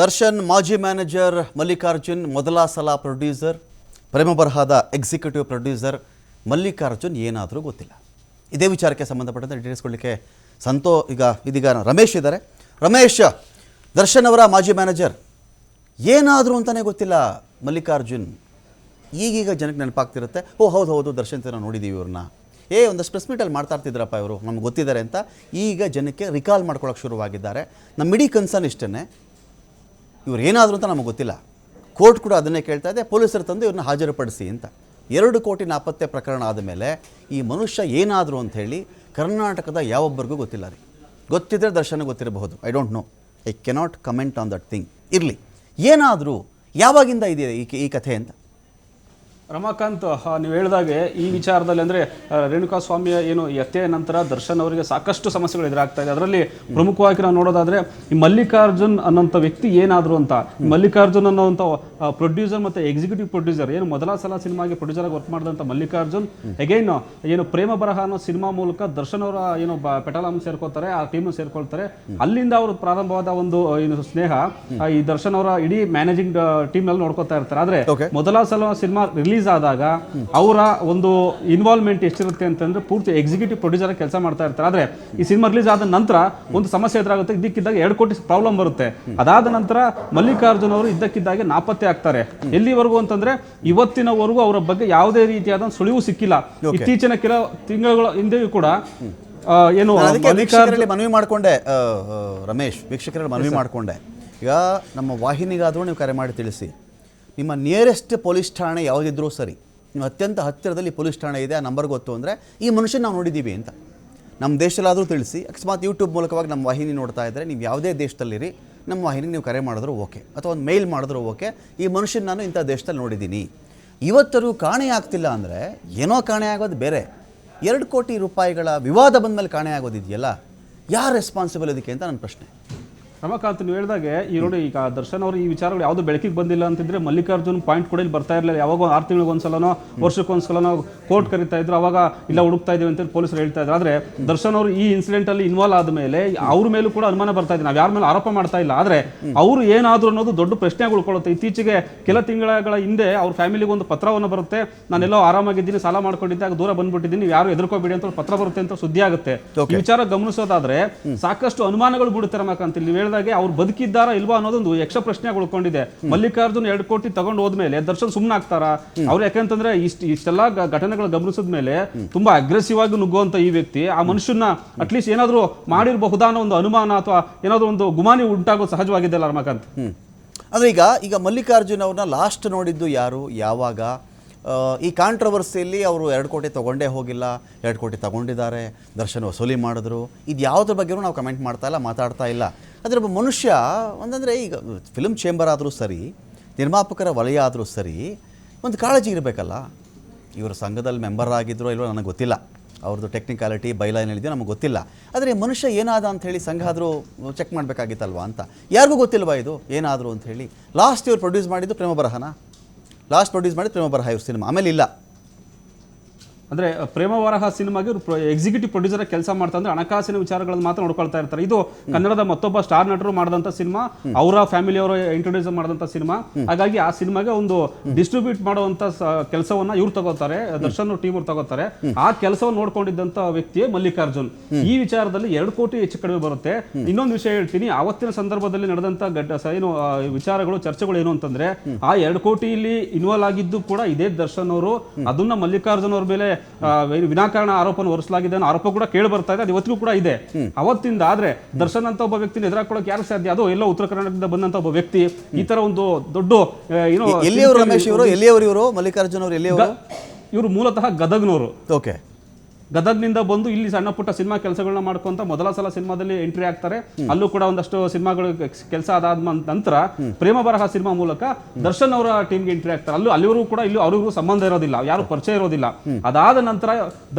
ದರ್ಶನ್, ಮಾಜಿ ಮ್ಯಾನೇಜರ್ ಮಲ್ಲಿಕಾರ್ಜುನ್, ಮೊದಲ ಸಲ ಪ್ರೊಡ್ಯೂಸರ್, ಪ್ರೇಮ ಬರಹದ ಎಕ್ಸಿಕ್ಯೂಟಿವ್ ಪ್ರೊಡ್ಯೂಸರ್ ಮಲ್ಲಿಕಾರ್ಜುನ್ ಏನಾದರೂ ಗೊತ್ತಿಲ್ಲ. ಇದೇ ವಿಚಾರಕ್ಕೆ ಸಂಬಂಧಪಟ್ಟಂತೆ ಡೀಟೇಲ್ಸ್ ಕೊಡಲಿಕ್ಕೆ ಸಂತೋ, ಈಗ ಇದೀಗ ರಮೇಶ್ ಇದ್ದಾರೆ. ರಮೇಶ್, ದರ್ಶನ್ ಅವರ ಮಾಜಿ ಮ್ಯಾನೇಜರ್ ಏನಾದರೂ ಅಂತಲೇ ಗೊತ್ತಿಲ್ಲ ಮಲ್ಲಿಕಾರ್ಜುನ್. ಈಗೀಗ ಜನಕ್ಕೆ ನೆನಪಾಗ್ತಿರುತ್ತೆ, ಓ ಹೌದು ಹೌದು, ದರ್ಶನ್ ನಾವು ನೋಡಿದ್ದೀವಿ ಇವ್ರನ್ನ. ಏ, ಒಂದಷ್ಟು ಪ್ರೆಸ್ ಮೀಟಲ್ಲಿ ಮಾಡ್ತಾ ಇರ್ತಿದ್ರಪ್ಪ ಇವರು, ನಮ್ಗೆ ಗೊತ್ತಿದ್ದಾರೆ ಅಂತ. ಈಗ ಜನಕ್ಕೆ ರಿಕಾಲ್ ಮಾಡ್ಕೊಳ್ಳೋಕೆ ಶುರುವಾಗಿದ್ದಾರೆ. ನಮ್ಮ ಇಡೀ ಕನ್ಸರ್ನ್ ಇಷ್ಟೇ ಇವ್ರು ಏನಾದರೂ ಅಂತ ನಮಗೆ ಗೊತ್ತಿಲ್ಲ. ಕೋರ್ಟ್ ಕೂಡ ಅದನ್ನೇ ಕೇಳ್ತಾ ಇದೆ, ಪೊಲೀಸರು ತಂದು ಇವ್ರನ್ನ ಹಾಜರುಪಡಿಸಿ ಅಂತ. ಎರಡು ಕೋಟಿ ನಾಪತ್ತೆ ಪ್ರಕರಣ ಆದಮೇಲೆ ಈ ಮನುಷ್ಯ ಏನಾದರೂ ಅಂತ ಹೇಳಿ ಕರ್ನಾಟಕದ ಯಾವೊಬ್ಬರಿಗೂ ಗೊತ್ತಿಲ್ಲ ರೀ. ಗೊತ್ತಿದ್ದರೆ Darshan ಗೊತ್ತಿರಬಹುದು I don't know I cannot comment on that thing ಇರಲಿ. ಏನಾದರೂ ಯಾವಾಗಿಂದ ಇದೆ ಈ ಕಥೆ ಅಂತ? ರಮಾಕಾಂತ್ ನೀವು ಹೇಳಿದಾಗೆ ಈ ವಿಚಾರದಲ್ಲಿ ಅಂದರೆ ರೇಣುಕಾ ಸ್ವಾಮಿಯ ಏನು ಎತ್ತೆಯ ನಂತರ ದರ್ಶನ್ ಅವರಿಗೆ ಸಾಕಷ್ಟು ಸಮಸ್ಯೆಗಳು ಎದುರಾಗ್ತಾ ಇದೆ. ಅದರಲ್ಲಿ ಪ್ರಮುಖವಾಗಿ ನಾವು ನೋಡೋದಾದರೆ ಈ ಮಲ್ಲಿಕಾರ್ಜುನ್ ಅನ್ನೋಂಥ ವ್ಯಕ್ತಿ ಏನಾದ್ರು ಅಂತ ಮಲ್ಲಿಕಾರ್ಜುನ್ ಅನ್ನೋಂಥ ಪ್ರೊಡ್ಯೂಸರ್ ಮತ್ತೆ ಎಕ್ಸಿಕ್ಯೂಟಿವ್ ಪ್ರೊಡ್ಯೂಸರ್ ಏನು ಮೊದಲ ಸಲ ಸಿನಿಮಾಗೆ ಪ್ರೊಡ್ಯೂಸರ್ ಆಗಿ ವರ್ಕ್ ಮಾಡಿದಂಥ ಮಲ್ಲಿಕಾರ್ಜುನ್ ಅಗೈನ್ ಏನು ಪ್ರೇಮ ಬರಹ ಅನ್ನೋ ಸಿನಿಮಾ ಮೂಲಕ ದರ್ಶನ್ ಅವರ ಏನು ಪೆಟಾಲಮ್ ಸೇರ್ಕೊಳ್ತಾರೆ ಆ ಟೀಮ್ ಸೇರ್ಕೊಳ್ತಾರೆ. ಅಲ್ಲಿಂದ ಅವರು ಪ್ರಾರಂಭವಾದ ಒಂದು ಏನು ಸ್ನೇಹ ಈ ದರ್ಶನ್ ಅವರ ಇಡೀ ಮ್ಯಾನೇಜಿಂಗ್ ಟೀಮ್ನಲ್ಲಿ ನೋಡ್ಕೊತಾ ಇರ್ತಾರೆ. ಆದ್ರೆ ಮೊದಲ ಸಲ ಸಿನಿಮಾ ರಿಲೀಸ್ ಆದಾಗ ಅವರ ಒಂದು ಇನ್ವಾಲ್ವ್ಮೆಂಟ್ ಎಷ್ಟಿರುತ್ತೆ ಅಂತಂದ್ರೆ ಪೂರ್ತಿ ಎಕ್ಸಿಕ್ಯೂಟಿವ್ ಪ್ರೊಡ್ಯೂಸರ್ ಕೆಲಸ ಮಾಡ್ತಾ ಇರ್ತಾರೆ. ಆದ್ರೆ ಈ ಸಿನಿಮಾ ರಿಲೀಸ್ ಆದ ನಂತರ ಒಂದು ಸಮಸ್ಯೆ ಎದುರಾಗುತ್ತೆ. ಇದ್ದಕ್ಕಿದ್ದಾಗ ಎರಡು ಕೋಟಿ ಪ್ರಾಬ್ಲಮ್ ಬರುತ್ತೆ. ಅದಾದ ನಂತರ ಮಲ್ಲಿಕಾರ್ಜುನ್ ಅವರು ಇದ್ದಕ್ಕಿದ್ದಾಗೆ ನಾಪತ್ತೆ ಆಗ್ತಾರೆ. ಎಲ್ಲಿವರೆಗೂ ಅಂತಂದ್ರೆ ಇವತ್ತಿನವರೆಗೂ ಅವರ ಬಗ್ಗೆ ಯಾವುದೇ ರೀತಿಯಾದ ಸುಳಿವು ಸಿಕ್ಕಿಲ್ಲ. ಇತ್ತೀಚಿನ ಕೆಲ ತಿಂಗಳ ಹಿಂದೆಯೂ ಕೂಡ ಏನು ವೀಕ್ಷಕರಲ್ಲಿ ಮನವಿ ಮಾಡಿಕೊಂಡೆ ರಮೇಶ್ ವೀಕ್ಷಕರಲ್ಲಿ ಮನವಿ ಮಾಡಿಕೊಂಡೆ. ಈಗ ನಮ್ಮ ವಾಹಿನಿಗಾದರೂ ನೀವು ಕರೆ ಮಾಡಿ ತಿಳಿಸಿ. ನಿಮ್ಮ ನಿಯರೆಸ್ಟ್ ಪೊಲೀಸ್ ಠಾಣೆ ಯಾವುದಿದ್ರೂ ಸರಿ ನೀವು ಅತ್ಯಂತ ಹತ್ತಿರದಲ್ಲಿ ಪೊಲೀಸ್ ಠಾಣೆ ಇದೆ ಆ ನಂಬರ್ ಗೊತ್ತು ಅಂದರೆ ಈ ಮನುಷ್ಯನ ನಾವು ನೋಡಿದ್ದೀವಿ ಅಂತ. ನಮ್ಮ ದೇಶದಲ್ಲಾದರೂ ತಿಳಿಸಿ ಅಕಸ್ಮಾತ್ ಯೂಟ್ಯೂಬ್ ಮೂಲಕವಾಗಿ ನಮ್ಮ ವಾಹಿನಿ ನೋಡ್ತಾ ಇದ್ದರೆ ನೀವು ಯಾವುದೇ ದೇಶದಲ್ಲಿರಿ ನಮ್ಮ ವಾಹಿನಿಗೆ ನೀವು ಕರೆ ಮಾಡಿದ್ರು ಓಕೆ ಅಥವಾ ಒಂದು ಮೇಲ್ ಮಾಡಿದ್ರು ಓಕೆ. ಈ ಮನುಷ್ಯನ ನಾನು ಇಂಥ ದೇಶದಲ್ಲಿ ನೋಡಿದ್ದೀನಿ. ಇವತ್ತರೂ ಕಾಣೆ ಆಗ್ತಿಲ್ಲ ಅಂದರೆ ಏನೋ ಕಾಣೆ ಆಗೋದು ಬೇರೆ. ಎರಡು ಕೋಟಿ ರೂಪಾಯಿಗಳ ವಿವಾದ ಬಂದಮೇಲೆ ಕಾಣೆ ಆಗೋದಿದೆಯಲ್ಲ? ಯಾರು ರೆಸ್ಪಾನ್ಸಿಬಲ್ ಇದಕ್ಕೆ ಅಂತ ನನ್ನ ಪ್ರಶ್ನೆ. ರಮಾಕಾಂತ್ ನೀವು ಹೇಳಿದಾಗೆ ಈ ನೋಡಿ ಈಗ ದರ್ಶನ್ ಅವರು ಈ ವಿಚಾರಗಳು ಯಾವುದು ಬೆಳಕಿಗೆ ಬಂದಿಲ್ಲ ಅಂತಿದ್ರೆ ಮಲ್ಲಿಕಾರ್ಜುನ್ ಪಾಯಿಂಟ್ ಕೂಡ ಇಲ್ಲಿ ಬರ್ತಾ ಇರಲಿಲ್ಲ. ಯಾವಾಗ ಆರು ತಿಂಗಳಿಗೆ ಒಂದ್ಸಲನೋ ವರ್ಷಕ್ಕೆ ಒಂದ್ಸಲನೋ ಕೋರ್ಟ್ ಕರಿತಾ ಇದ್ರು ಅವಾಗ ಇಲ್ಲ ಹುಡುಕ್ತಾ ಇದೀವಿ ಅಂತ ಪೊಲೀಸರು ಹೇಳ್ತಾ ಇದ್ರು. ಆದ್ರೆ ದರ್ಶನ್ ಅವರು ಈ ಇನ್ಸಿಡೆಂಟ್ ಅಲ್ಲಿ ಇನ್ವಾಲ್ವ್ ಆದ್ಮೇಲೆ ಅವ್ರ ಮೇಲೂ ಕೂಡ ಅನುಮಾನ ಬರ್ತಾ ಇದೆ. ನಾವು ಯಾರ ಮೇಲೆ ಆರೋಪ ಮಾಡ್ತಾ ಇಲ್ಲ. ಆದ್ರೆ ಅವರು ಏನಾದ್ರು ಅನ್ನೋದು ದೊಡ್ಡ ಪ್ರಶ್ನೆ ಉಳ್ಕೊಳ್ಳುತ್ತೆ. ಇತ್ತೀಚೆಗೆ ಕೆಲ ತಿಂಗಳ ಹಿಂದೆ ಅವ್ರ ಫ್ಯಾಮಿಲಿಗೆ ಒಂದು ಪತ್ರವನ್ನು ಬರುತ್ತೆ. ನಾನೆಲ್ಲೋ ಆರಾಮಾಗಿದ್ದೀನಿ ಸಾಲ ಮಾಡ್ಕೊಂಡಿದ್ದೆ ಆಗ ದೂರ ಬಂದ್ಬಿಟ್ಟಿದ್ದೀನಿ ನೀವು ಯಾರು ಎದುರ್ಕೋಬೇಡಿ ಅಂತ ಪತ್ರ ಬರುತ್ತೆ ಅಂತ ಸುದ್ದಿ ಆಗುತ್ತೆ. ಈ ವಿಚಾರ ಗಮನಿಸೋದಾದ್ರೆ ಸಾಕಷ್ಟು ಅನುಮಾನಗಳು ಬಿಡುತ್ತೆ ರಮಾಕಾಂತ್. ಇಲ್ಲಿ ನೀವು ಹೇಳ್ದಾಗೆ ಅವ್ರು ಬದುಕಿದ್ದಾರಾ ಇಲ್ವಾ ಅನ್ನೋದೊಂದು ಯಕ್ಷ ಪ್ರಶ್ನೆ ಉಳ್ಕೊಂಡಿದೆ. ಮಲ್ಲಿಕಾರ್ಜುನ್ ಎರಡು ಕೋಟಿ ತಗೊಂಡು ಹೋದ್ಮೇಲೆ ದರ್ಶನ್ ಸುಮ್ಮನೆ ಆಗ್ತಾರ? ಅವ್ರು ಯಾಕಂತಂದ್ರೆ ಇಷ್ಟ ಇಷ್ಟೆಲ್ಲ ಘಟನೆಗಳು ಗಮನಿಸಿದ ಮೇಲೆ ತುಂಬಾ ಅಗ್ರೆಸಿವ್ ಆಗಿ ನುಗ್ಗುವಂತ ಈ ವ್ಯಕ್ತಿ ಆ ಮನುಷ್ಯನ ಅಟ್ಲೀಸ್ಟ್ ಏನಾದ್ರು ಮಾಡಿರಬಹುದಾ ಅನ್ನೋ ಒಂದು ಅನುಮಾನ ಅಥವಾ ಏನಾದ್ರು ಒಂದು ಗುಮಾನಿ ಉಂಟಾಗೋದು ಸಹಜವಾಗಿದೆ ಅಲ್ಲ ರಮಾಕಾಂತ್? ಅಂದ್ರೆ ಈಗ ಈಗ ಮಲ್ಲಿಕಾರ್ಜುನ್ ಅವ್ರನ್ನ ಲಾಸ್ಟ್ ನೋಡಿದ್ದು ಯಾರು? ಯಾವಾಗ? ಈ ಕಾಂಟ್ರವರ್ಸಿಯಲ್ಲಿ ಅವರು ಎರಡು ಕೋಟಿ ತೊಗೊಂಡೇ ಹೋಗಿಲ್ಲ, ಎರಡು ಕೋಟಿ ತಗೊಂಡಿದ್ದಾರೆ, ದರ್ಶನ ವಸೂಲಿ ಮಾಡಿದ್ರು. ಇದು ಯಾವುದ್ರ ಬಗ್ಗೆಯೂ ನಾವು ಕಮೆಂಟ್ ಮಾಡ್ತಾ ಇಲ್ಲ, ಮಾತಾಡ್ತಾ ಇಲ್ಲ. ಅದ್ರ ಮನುಷ್ಯ, ಒಂದಂದರೆ ಈಗ ಫಿಲ್ಮ್ ಚೇಂಬರ್ ಆದರೂ ಸರಿ, ನಿರ್ಮಾಪಕರ ವಲಯ ಆದರೂ ಸರಿ, ಒಂದು ಕಾಳಜಿ ಇರಬೇಕಲ್ಲ. ಇವರು ಸಂಘದಲ್ಲಿ ಮೆಂಬರ್ ಆಗಿದ್ರು ಇಲ್ವೋ ನನಗೆ ಗೊತ್ತಿಲ್ಲ. ಅವ್ರದ್ದು ಟೆಕ್ನಿಕಾಲಿಟಿ ಬೈಲೈನ್ ಹೇಳಿದ್ಯೋ ನಮಗೆ ಗೊತ್ತಿಲ್ಲ. ಆದರೆ ಮನುಷ್ಯ ಏನಾದ ಅಂತ ಹೇಳಿ ಸಂಘ ಆದರೂ ಚೆಕ್ ಮಾಡಬೇಕಾಗಿತ್ತಲ್ವಾ ಅಂತ. ಯಾರಿಗೂ ಗೊತ್ತಿಲ್ವಾ ಇದು? ಏನಾದರೂ ಅಂತ ಹೇಳಿ. ಲಾಸ್ಟ್ ಇವ್ರು ಪ್ರೊಡ್ಯೂಸ್ ಮಾಡಿದ್ದು ಪ್ರೇಮ ಬರಹನ? ಲಾಸ್ಟ್ ಪ್ರೊಡ್ಯೂಸ್ ಮಾಡಿ ಪ್ರೇಮ ಬರಹ ಸಿನಿಮಾ. ಆಮೇಲೆ ಇಲ್ಲ ಅಂದ್ರೆ ಪ್ರೇಮ ವರಹ ಸಿನಿಮಾಗೆ ಎಕ್ಸಿಕ್ಯೂಟಿವ್ ಪ್ರೊಡ್ಯೂಸರ್ ಕೆಲಸ ಮಾಡ್ತಾ ಅಂದ್ರೆ ಹಣಕಾಸಿನ ವಿಚಾರಗಳನ್ನು ಮಾತ್ರ ನೋಡ್ಕೊಳ್ತಾ ಇರ್ತಾರೆ. ಇದು ಕನ್ನಡದ ಮತ್ತೊಬ್ಬ ಸ್ಟಾರ್ ನಟರು ಮಾಡಿದಂಥ ಸಿನಿಮಾ ಅವರ ಫ್ಯಾಮಿಲಿ ಅವರು ಇಂಟ್ರೊಡ್ಯೂಸ್ ಮಾಡಿದಂಥ ಸಿನಿಮಾ. ಹಾಗಾಗಿ ಆ ಸಿನಿಮಾಗೆ ಒಂದು ಡಿಸ್ಟ್ರಿಬ್ಯೂಟ್ ಮಾಡುವಂಥ ಕೆಲಸವನ್ನ ಇವ್ರು ತಗೋತಾರೆ ದರ್ಶನ್ ಟೀಮ್ ಅವ್ರು ತಗೋತಾರೆ. ಆ ಕೆಲಸವನ್ನು ನೋಡ್ಕೊಂಡಿದ್ದಂಥ ವ್ಯಕ್ತಿಯೇ ಮಲ್ಲಿಕಾರ್ಜುನ್. ಈ ವಿಚಾರದಲ್ಲಿ ಎರಡು ಕೋಟಿ ಹೆಚ್ಚು ಕಡಿಮೆ ಬರುತ್ತೆ. ಇನ್ನೊಂದು ವಿಷಯ ಹೇಳ್ತೀನಿ ಅವತ್ತಿನ ಸಂದರ್ಭದಲ್ಲಿ ನಡೆದಂತ ಗಡ್ಡ ಏನು ವಿಚಾರಗಳು ಚರ್ಚೆಗಳು ಏನು ಅಂತಂದ್ರೆ ಆ ಎರಡು ಕೋಟಿಯಲ್ಲಿ ಇನ್ವಾಲ್ವ್ ಆಗಿದ್ದು ಕೂಡ ಇದೇ ದರ್ಶನ್ ಅವರು ಅದನ್ನ ಮಲ್ಲಿಕಾರ್ಜುನ್ ಅವ್ರ ಮೇಲೆ ವಿನಾಕಾರಣ ಆರೋಪನ ಹೊರಿಸಲಾಗಿದೆ ಅನ್ನೋ ಆರೋಪ ಕೂಡ ಕೇಳಿ ಬರ್ತಾ ಇದೆ ಅದು ಇವತ್ತಿಗೂ ಕೂಡ ಇದೆ. ಅವತ್ತಿಂದ ಆದ್ರೆ ದರ್ಶನ್ ಅಂತ ಒಬ್ಬ ವ್ಯಕ್ತಿನ ಎದುರಾಕೊಳ್ಳೋಕೆ ಯಾರು ಸಾಧ್ಯ? ಅದು ಎಲ್ಲೋ ಉತ್ತರ ಕರ್ನಾಟಕದಿಂದ ಬಂದಂತ ಒಬ್ಬ ವ್ಯಕ್ತಿ. ಈ ತರ ಒಂದು ದೊಡ್ಡ ಏನೋ ಎಲ್ಲಿಯವರು ರಮೇಶ್ ಇವರು? ಎಲ್ಲಿಯವರು ಇವರು? ಮಲ್ಲಿಕಾರ್ಜುನ್ ಅವರು ಎಲ್ಲಿಯವರು? ಇವರು ಮೂಲತಃ ಗದಗ್ನವರು. ಓಕೆ. ಗದಗ್ನಿಂದ ಬಂದು ಇಲ್ಲಿ ಸಣ್ಣ ಪುಟ್ಟ ಸಿನಿಮಾ ಕೆಲಸಗಳನ್ನ ಮಾಡ್ಕೊಂತ ಮೊದಲ ಸಲ ಸಿನಿಮಾದಲ್ಲಿ ಎಂಟ್ರಿ ಆಗ್ತಾರೆ. ಅಲ್ಲೂ ಕೂಡ ಒಂದಷ್ಟು ಸಿನಿಮಾಗಳು ಕೆಲಸ ಅದಾದ ನಂತರ ಪ್ರೇಮ ಬರಹ ಸಿನಿಮಾ ಮೂಲಕ ದರ್ಶನ್ ಅವರ ಟೀಮ್ಗೆ ಎಂಟ್ರಿ ಆಗ್ತಾರೆ. ಅಲ್ಲೂ ಅಲ್ಲಿವರೆಗೂ ಕೂಡ ಇಲ್ಲಿ ಅವ್ರಿಗೂ ಸಂಬಂಧ ಇರೋದಿಲ್ಲ. ಯಾರು ಪರಿಚಯ ಇರೋದಿಲ್ಲ. ಅದಾದ ನಂತರ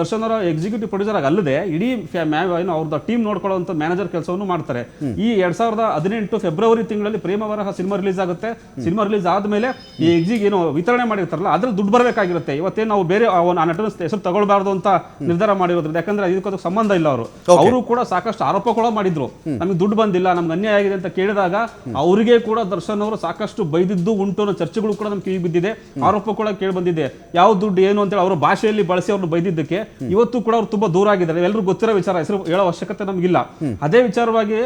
ದರ್ಶನ್ ಅವರ ಎಕ್ಸಿಕ್ಯೂಟಿವ್ ಪ್ರೊಡ್ಯೂಸರ್ ಆಗಿ ಅಲ್ಲದೆ ಇಡೀ ಏನು ಅವ್ರದ್ದು ಟೀಮ್ ನೋಡ್ಕೊಳ್ಳುವಂತ ಮ್ಯಾನೇಜರ್ ಕೆಲಸವನ್ನು ಮಾಡ್ತಾರೆ. ಈ ಎರಡ್ ಸಾವಿರದ ಹದಿನೆಂಟು ಫೆಬ್ರವರಿ ತಿಂಗಳಲ್ಲಿ ಪ್ರೇಮ ಬರಹ ಸಿನಿಮಾ ರಿಲೀಸ್ ಆಗುತ್ತೆ. ಸಿನಿಮಾ ರಿಲೀಸ್ ಆದ್ಮೇಲೆ ಈ ಎಕ್ಸಿಗ್ ಏನು ವಿತರಣೆ ಮಾಡಿರ್ತಾರಲ್ಲ ಅದ್ರಲ್ಲಿ ದುಡ್ಡು ಬರಬೇಕಾಗಿರುತ್ತೆ. ಇವತ್ತೇನು ನಾವು ಬೇರೆ ಆ ನಟನ ಹೆಸರು ತಗೊಳ್ಬಾರ್ದು ಅಂತ ನಿರ್ಧಾರ ಮಾಡಿರೋದ್ರಿಂದ ಯಾಕಂದ್ರೆ ಇದಕ್ಕೂ ಸಂಬಂಧ ಇಲ್ಲ ಅವರು. ಅವರು ಕೂಡ ಸಾಕಷ್ಟು ಆರೋಪ ಕೂಡ ಮಾಡಿದ್ರು. ನಮಗೆ ದುಡ್ಡು ಬಂದಿಲ್ಲ ನಮ್ಗೆ ಅನ್ಯಾಯ ಆಗಿದೆ ಅಂತ ಕೇಳಿದಾಗ ಅವರಿಗೆ ಕೂಡ ದರ್ಶನ್ ಅವರು ಸಾಕಷ್ಟು ಬೈದಿದ್ದು ಉಂಟು ಅನ್ನೋ ಚರ್ಚೆಗಳು ಕೂಡ ನಮ್ಗೆ ಕಿವಿ ಬಿದ್ದಿದೆ. ಆರೋಪ ಕೂಡ ಕೇಳಿ ಬಂದಿದೆ. ಯಾವ ದುಡ್ಡು ಏನು ಅಂತೇಳಿ ಅವರ ಭಾಷೆಯಲ್ಲಿ ಬಳಸಿ ಅವ್ರನ್ನ ಬೈದಿದ್ದಕ್ಕೆ ಇವತ್ತು ಕೂಡ ಅವ್ರು ತುಂಬಾ ದೂರ ಆಗಿದ್ದಾರೆ. ಎಲ್ಲರೂ ಗೊತ್ತಿರೋ ವಿಚಾರ ಹೆಸರು ಹೇಳೋ ಅವಶ್ಯಕತೆ ನಮಗಿಲ್ಲ. ಅದೇ ವಿಚಾರವಾಗಿ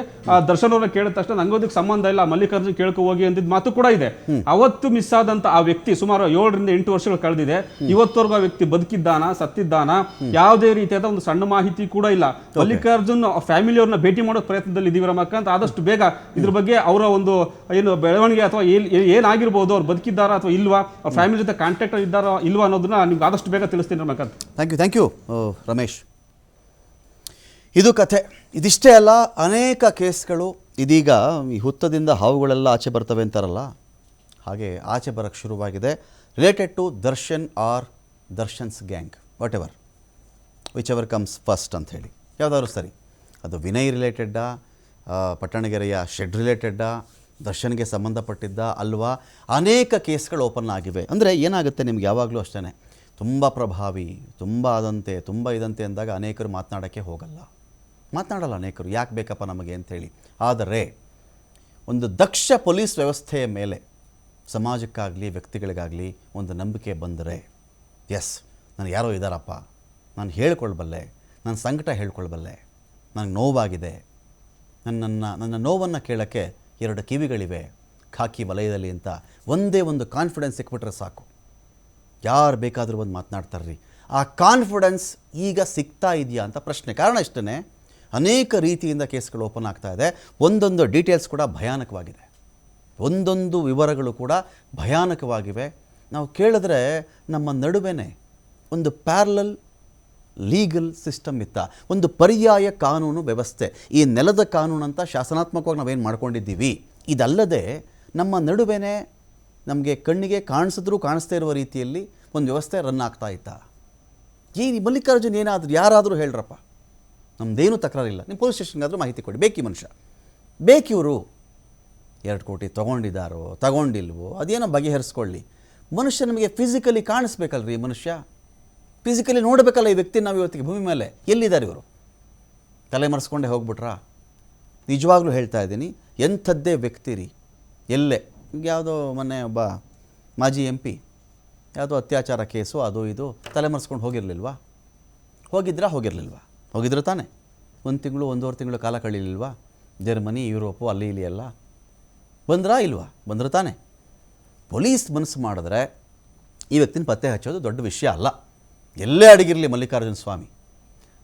ದರ್ಶನ್ ಅವ್ರನ್ನ ಕೇಳಿದ ತಕ್ಷಣ ನಂಗೋದಕ್ಕೆ ಸಂಬಂಧ ಇಲ್ಲ ಮಲ್ಲಿಕಾರ್ಜುನ್ ಕೇಳ್ಕೊ ಹೋಗಿ ಅಂದಿದ್ ಮಾತು ಕೂಡ ಇದೆ. ಅವತ್ತು ಮಿಸ್ ಆದಂತ ಆ ವ್ಯಕ್ತಿ ಸುಮಾರು ಏಳರಿಂದ ಎಂಟು ವರ್ಷಗಳು ಕಳೆದಿದೆ. ಇವತ್ತವರೆಗೂ ಆ ವ್ಯಕ್ತಿ ಬದುಕಿದ್ದಾನ ಸತ್ತಿದ್ದಾನ ಯಾವುದೇ ರೀತಿಯಾದ ಒಂದು ಸಣ್ಣ ಮಾಹಿತಿ ಕೂಡ ಇಲ್ಲ. ಮಲ್ಲಿಕಾರ್ಜುನ್ ಫ್ಯಾಮಿಲಿ ಅವ್ರನ್ನ ಭೇಟಿ ಮಾಡೋ ಪ್ರಯತ್ನದಲ್ಲಿ ಇದೀವಿ ರಮಾಕಾಂತ್ ಅಂತ ಆದಷ್ಟು ಬೇಗ ಇದ್ರ ಬಗ್ಗೆ ಅವರ ಒಂದು ಏನು ಬೆಳವಣಿಗೆ ಅಥವಾ ಏನ್- ಏನ್- ಏನಾಗಿರ್ಬೋದು ಅವ್ರು ಬದುಕಿದ್ದಾರಾ ಅಥವಾ ಇಲ್ವಾ ಅವ್ರ ಫ್ಯಾಮಿಲಿ ಜೊತೆ ಕಾಂಟ್ಯಾಕ್ಟ್ ಇದ್ದಾರಾ ಇಲ್ವಾ ಅನ್ನೋದನ್ನ ನಿಮ್ಗೆ ಆದಷ್ಟು ಬೇಗ ತಿಳಿಸ್ತೀನಿ Ramakant thank you thank you Ramesh. ಇದು ಕಥೆ. ಇದಿಷ್ಟೇ ಅಲ್ಲ ಅನೇಕ ಕೇಸ್ಗಳು ಇದೀಗ ಈ ಹುತ್ತದಿಂದ ಹಾವುಗಳೆಲ್ಲ ಆಚೆ ಬರ್ತವೆ ಅಂತಾರಲ್ಲ? ಹಾಗೆ ಆಚೆ ಬರೋಕ್ಕೆ ಶುರುವಾಗಿದೆ. Related to Darshan or Darshan's gang whatever whichever comes first ಅಂತ ಹೇಳಿ. ಯಾವುದಾದ್ರು ಸರಿ. ಅದು ವಿನಯ್ ರಿಲೇಟೆಡ್ಡಾ ಪಟ್ಟಣಗೆರೆಯ ಶೆಡ್ ರಿಲೇಟೆಡ್ಡಾ ದರ್ಶನ್ಗೆ ಸಂಬಂಧಪಟ್ಟಿದ್ದ ಅಲ್ವಾ, ಅನೇಕ ಕೇಸ್ಗಳು ಓಪನ್ ಆಗಿವೆ. ಅಂದರೆ ಏನಾಗುತ್ತೆ ನಿಮ್ಗೆ ಯಾವಾಗಲೂ ಅಷ್ಟೇ ತುಂಬ ಪ್ರಭಾವಿ, ತುಂಬ ಆದಂತೆ, ತುಂಬ ಇದಂತೆ ಅಂದಾಗ ಅನೇಕರು ಮಾತನಾಡೋಕ್ಕೆ ಹೋಗಲ್ಲ. ಮಾತನಾಡಲ್ಲ ಅನೇಕರು. ಯಾಕೆ ಬೇಕಪ್ಪ ನಮಗೆ ಅಂಥೇಳಿ ಆದರೆ, ಒಂದು ದಕ್ಷ ಪೊಲೀಸ್ ವ್ಯವಸ್ಥೆಯ ಮೇಲೆ, ಸಮಾಜಕ್ಕಾಗಲಿ, ವ್ಯಕ್ತಿಗಳಿಗಾಗಲಿ ಒಂದು ನಂಬಿಕೆ ಬಂದರೆ ಎಸ್ ನನಗೆ ಯಾರೋ ಇದ್ದಾರಪ್ಪ. ನಾನು ಹೇಳ್ಕೊಳ್ಬಲ್ಲೆ, ನನ್ನ ಸಂಕಟ ಹೇಳ್ಕೊಳ್ಬಲ್ಲೆ, ನನಗೆ ನೋವಾಗಿದೆ. ನನ್ನನ್ನು ನನ್ನ ನೋವನ್ನು ಕೇಳೋಕ್ಕೆ ಎರಡು ಕಿವಿಗಳಿವೆ, ಖಾಕಿ ವಲಯದಲ್ಲಿ ಅಂತ ಒಂದೇ ಒಂದು ಕಾನ್ಫಿಡೆನ್ಸ್ ಸಿಕ್ಬಿಟ್ರೆ ಸಾಕು. ಯಾರು ಬೇಕಾದರೂ ಬಂದು ಮಾತನಾಡ್ತಾರ್ರಿ. ಆ ಕಾನ್ಫಿಡೆನ್ಸ್ ಈಗ ಸಿಗ್ತಾ ಇದೆಯಾ ಅಂತ ಪ್ರಶ್ನೆ. ಕಾರಣ ಇಷ್ಟೇ ಅನೇಕ ರೀತಿಯಿಂದ ಕೇಸ್ಗಳು ಓಪನ್ ಆಗ್ತಾ ಇದೆ. ಒಂದೊಂದು ಡೀಟೇಲ್ಸ್ ಕೂಡ ಭಯಾನಕವಾಗಿದೆ. ಒಂದೊಂದು ವಿವರಗಳು ಕೂಡ ಭಯಾನಕವಾಗಿವೆ. ನಾವು ಕೇಳಿದ್ರೆ ನಮ್ಮ ನಡುವೆ ಒಂದು ಪ್ಯಾರಲಲ್ ಲೀಗಲ್ ಸಿಸ್ಟಮ್ ಇತ್ತ. ಒಂದು ಪರ್ಯಾಯ ಕಾನೂನು ವ್ಯವಸ್ಥೆ. ಈ ನೆಲದ ಕಾನೂನು ಅಂತ ಶಾಸನಾತ್ಮಕವಾಗಿ ನಾವೇನು ಮಾಡ್ಕೊಂಡಿದ್ದೀವಿ? ಇದಲ್ಲದೆ ನಮ್ಮ ನಡುವೆನೇ ನಮಗೆ ಕಣ್ಣಿಗೆ ಕಾಣಿಸಿದ್ರೂ ಕಾಣಿಸ್ತಾ ಇರುವ ರೀತಿಯಲ್ಲಿ ಒಂದು ವ್ಯವಸ್ಥೆ ರನ್ ಆಗ್ತಾ ಇತ್ತಾ. ಏನು ಮಲ್ಲಿಕಾರ್ಜುನ್ ಏನಾದರೂ ಯಾರಾದರೂ ಹೇಳ್ರಪ್ಪ. ನಮ್ಮದೇನು ತಕರಾರಿಲ್ಲ. ನಿಮ್ಮ ಪೊಲೀಸ್ ಸ್ಟೇಷನ್ಗಾದರೂ ಮಾಹಿತಿ ಕೊಡಿ. ಬೇಕಿ ಮನುಷ್ಯ. ಬೇಕಿವರು. ಎರಡು ಕೋಟಿ ತೊಗೊಂಡಿದ್ದಾರೋ, ತಗೊಂಡಿಲ್ವೋ, ಅದೇನೋ ಬಗೆಹರಿಸ್ಕೊಳ್ಳಿ. ಮನುಷ್ಯ ನಮಗೆ ಫಿಸಿಕಲಿ ಕಾಣಿಸ್ಬೇಕಲ್ರಿ ಮನುಷ್ಯ. ಫಿಸಿಕಲಿ ನೋಡಬೇಕಲ್ಲ ಈ ವ್ಯಕ್ತಿ ನಾವು ಇವತ್ತಿಗೆ ಭೂಮಿ ಮೇಲೆ. ಎಲ್ಲಿದ್ದಾರೆ ಇವರು? ತಲೆ ಮರೆಸ್ಕೊಂಡೇ ಹೋಗ್ಬಿಟ್ರಾ? ನಿಜವಾಗ್ಲೂ ಹೇಳ್ತಾ ಇದ್ದೀನಿ, ಎಂಥದ್ದೇ ವ್ಯಕ್ತಿ ರೀ ಎಲ್ಲೇ ಯಾವುದೋ ಮೊನ್ನೆ ಒಬ್ಬ ಮಾಜಿ ಎಂ ಪಿ ಯಾವುದೋ ಅತ್ಯಾಚಾರ ಕೇಸು, ಅದು ಇದು, ತಲೆ ಮರೆಸ್ಕೊಂಡು ಹೋಗಿರಲಿಲ್ವಾ? ಹೋಗಿದ್ರಾ, ಹೋಗಿರಲಿಲ್ವಾ? ಹೋಗಿದ್ರೆ ತಾನೆ. ಒಂದು ತಿಂಗಳು, ಒಂದೂವರೆ ತಿಂಗಳು ಕಾಲ ಕಳೀಲಿಲ್ವಾ? ಜರ್ಮನಿ, ಯುರೋಪು, ಅಲ್ಲಿ ಇಲ್ಲಿ ಎಲ್ಲ. ಬಂದ್ರಾ ಇಲ್ವಾ? ಬಂದ್ರೆ ತಾನೆ. ಪೊಲೀಸ್ ಮನಸ್ಸು ಮಾಡಿದ್ರೆ ಈ ವ್ಯಕ್ತಿನ ಪತ್ತೆ ಹಚ್ಚೋದು ದೊಡ್ಡ ವಿಷಯ ಅಲ್ಲ. ಎಲ್ಲೇ ಅಡಗಿರಲಿ ಮಲ್ಲಿಕಾರ್ಜುನ ಸ್ವಾಮಿ.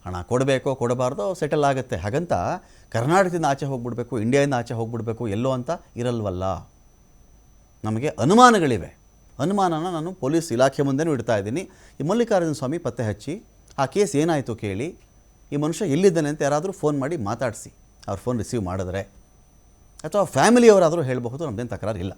ಹಣ ಕೊಡಬೇಕೋ ಕೊಡಬಾರ್ದೋ ಸೆಟಲ್ ಆಗುತ್ತೆ. ಹಾಗಂತ ಕರ್ನಾಟಕದಿಂದ ಆಚೆ ಹೋಗ್ಬಿಡ್ಬೇಕು, ಇಂಡಿಯಾದಿಂದ ಆಚೆ ಹೋಗ್ಬಿಡ್ಬೇಕು, ಎಲ್ಲೋ ಅಂತ ಇರಲ್ವಲ್ಲ. ನಮಗೆ ಅನುಮಾನಗಳಿವೆ. ಅನುಮಾನನ ನಾನು ಪೊಲೀಸ್ ಇಲಾಖೆ ಮುಂದೆನೂ ಇಡ್ತಾ ಇದ್ದೀನಿ. ಈ ಮಲ್ಲಿಕಾರ್ಜುನ ಸ್ವಾಮಿ ಪತ್ತೆ ಹಚ್ಚಿ, ಆ ಕೇಸ್ ಏನಾಯಿತು ಕೇಳಿ, ಈ ಮನುಷ್ಯ ಎಲ್ಲಿದ್ದಾನೆ ಅಂತ ಯಾರಾದರೂ ಫೋನ್ ಮಾಡಿ ಮಾತಾಡಿಸಿ. ಅವ್ರ ಫೋನ್ ರಿಸೀವ್ ಮಾಡಿದ್ರೆ. ಅಥವಾ ಫ್ಯಾಮಿಲಿಯವರಾದರೂ ಹೇಳಬಹುದು ನಮ್ಮದೇನು ತಕರಾರಿಲ್ಲ.